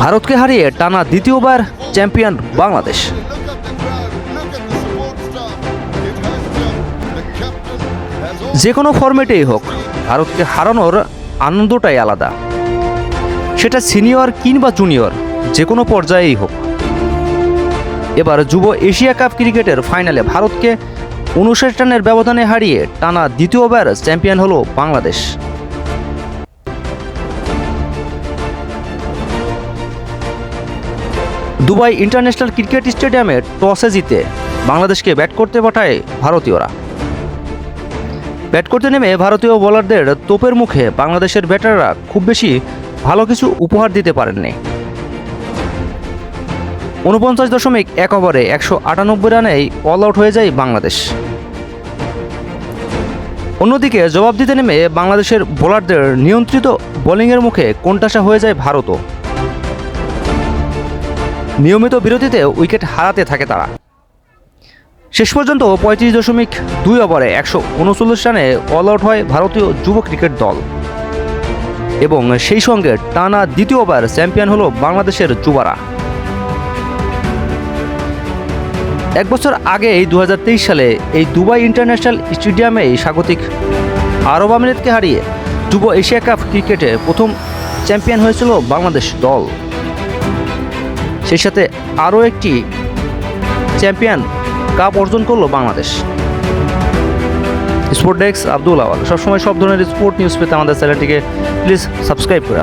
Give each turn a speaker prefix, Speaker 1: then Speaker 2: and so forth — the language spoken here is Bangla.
Speaker 1: ভারতকে হারিয়ে টানা দ্বিতীয়বার চ্যাম্পিয়ন বাংলাদেশ। যে কোনো ফরম্যাটেই হোক, ভারতকে হারানোর আনন্দটাই আলাদা। সেটা সিনিয়র কিংবা জুনিয়র যে কোনো পর্যায়েই হোক। এবার যুব এশিয়া কাপ ক্রিকেটের ফাইনালে ভারতকে উনষাট রানের ব্যবধানে হারিয়ে টানা দ্বিতীয়বার চ্যাম্পিয়ন হলো বাংলাদেশ। দুবাই ইন্টারন্যাশনাল ক্রিকেট স্টেডিয়ামে টসে জিতে বাংলাদেশকে ব্যাট করতে পাঠায় ভারতীয়রা। ব্যাট করতে নেমে ভারতীয় বোলারদের তোপের মুখে বাংলাদেশের ব্যাটাররা খুব বেশি ভালো কিছু উপহার দিতে পারেননি। উনপঞ্চাশ দশমিক এক ওভারে একশো আটানব্বই রানেই অল আউট হয়ে যায় বাংলাদেশ। অন্যদিকে জবাব দিতে নেমে বাংলাদেশের বোলারদের নিয়ন্ত্রিত বোলিংয়ের মুখে কোণঠাসা হয়ে যায় ভারতও। নিয়মিত বিরতিতে উইকেট হারাতে থাকে তারা। শেষ পর্যন্ত পঁয়ত্রিশ দশমিক দুই ওভারে একশো উনচল্লিশ রানে অল আউট হয় ভারতীয় যুব ক্রিকেট দল। এবং সেই সঙ্গে টানা দ্বিতীয়বার চ্যাম্পিয়ন হলো বাংলাদেশের যুবারা। এক বছর আগেই দু সালে এই দুবাই ইন্টারন্যাশনাল স্টেডিয়ামেই স্বাগতিক আরব আমিরাতকে হারিয়ে যুব এশিয়া কাপ ক্রিকেটে প্রথম চ্যাম্পিয়ন হয়েছিল বাংলাদেশ দল। সেই সাথে আরও একটি চ্যাম্পিয়ন কাপ অর্জন করল Bangladesh. Sport desk Abdul Awal. সবসময় সব ধরনের স্পোর্ট নিউজ পেতে আমাদের চ্যানেলটিকে প্লিজ সাবস্ক্রাইব করে